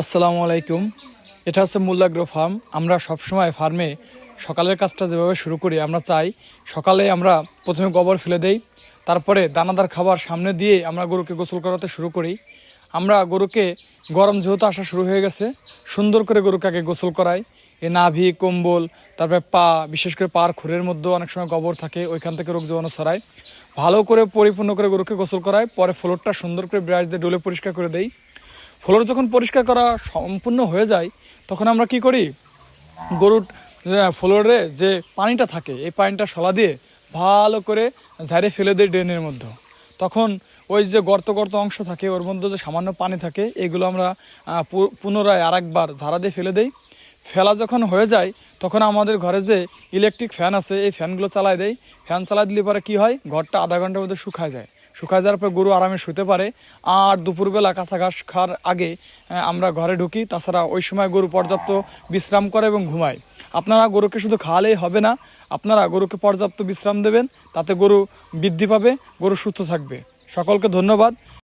আসসালামু আলাইকুম। এটা হচ্ছে মুল্লাগ্রো ফার্ম। আমরা সবসময় ফার্মে সকালের কাজটা যেভাবে শুরু করি, আমরা চাই সকালে আমরা প্রথমে গোবর ফেলে দেই, তারপরে দানাদার খাবার সামনে দিয়ে আমরা গরুকে গোসল করাতে শুরু করি। আমরা গরুকে, গরম যেহেতু আসা শুরু হয়ে গেছে, সুন্দর করে গরুকে আগে গোসল করাই। এ নাভি, কম্বল, তারপরে পা, বিশেষ করে পার খুরের মধ্যেও অনেক সময় গোবর থাকে, ওইখান থেকে রোগ জীবাণু ছড়ায়। ভালো করে পরিপূর্ণ করে গরুকে গোসল করায় পরে ফ্লোরটা সুন্দর করে ব্রাশ দিয়ে ডোলে পরিষ্কার করে দেই। ফ্লোর যখন পরিষ্কার করা সম্পূর্ণ হয়ে যায়, তখন আমরা কি করি? গরুর ফ্লোরে যে পানিটা থাকে, এই পানিটা সলা দিয়ে ভালো করে ঝাড়ে ফেলে দিই ড্রেনের মধ্যে। তখন ওই যে গর্ত গর্ত অংশ থাকে, ওর মধ্যে যে সামান্য পানি থাকে, এগুলো আমরা পুনরায় আরেকবার ঝাড়া দিয়ে ফেলে দেই। ফেলা যখন হয়ে যায়, তখন আমাদের ঘরে যে ইলেকট্রিক ফ্যান আছে, এই ফ্যানগুলো চালাই দেয় ফ্যান চালাই দিলে পরে কী হয়? ঘরটা আধা ঘণ্টার মধ্যে শুকায় যায়। শুকায় যাওয়ার পর গরু আরামে শুতে পারে। আর দুপুরবেলা কাঁচা ঘাস খাওয়ার আগে আমরা ঘরে ঢুকি, তাছাড়া ওই সময় গরু পর্যাপ্ত বিশ্রাম করে এবং ঘুমায়। আপনারা গরুকে শুধু খাওয়ালেই হবে না, আপনারা গরুকে পর্যাপ্ত বিশ্রাম দেবেন, তাতে গরু বৃদ্ধি পাবে, গরু সুস্থ থাকবে। সকলকে ধন্যবাদ।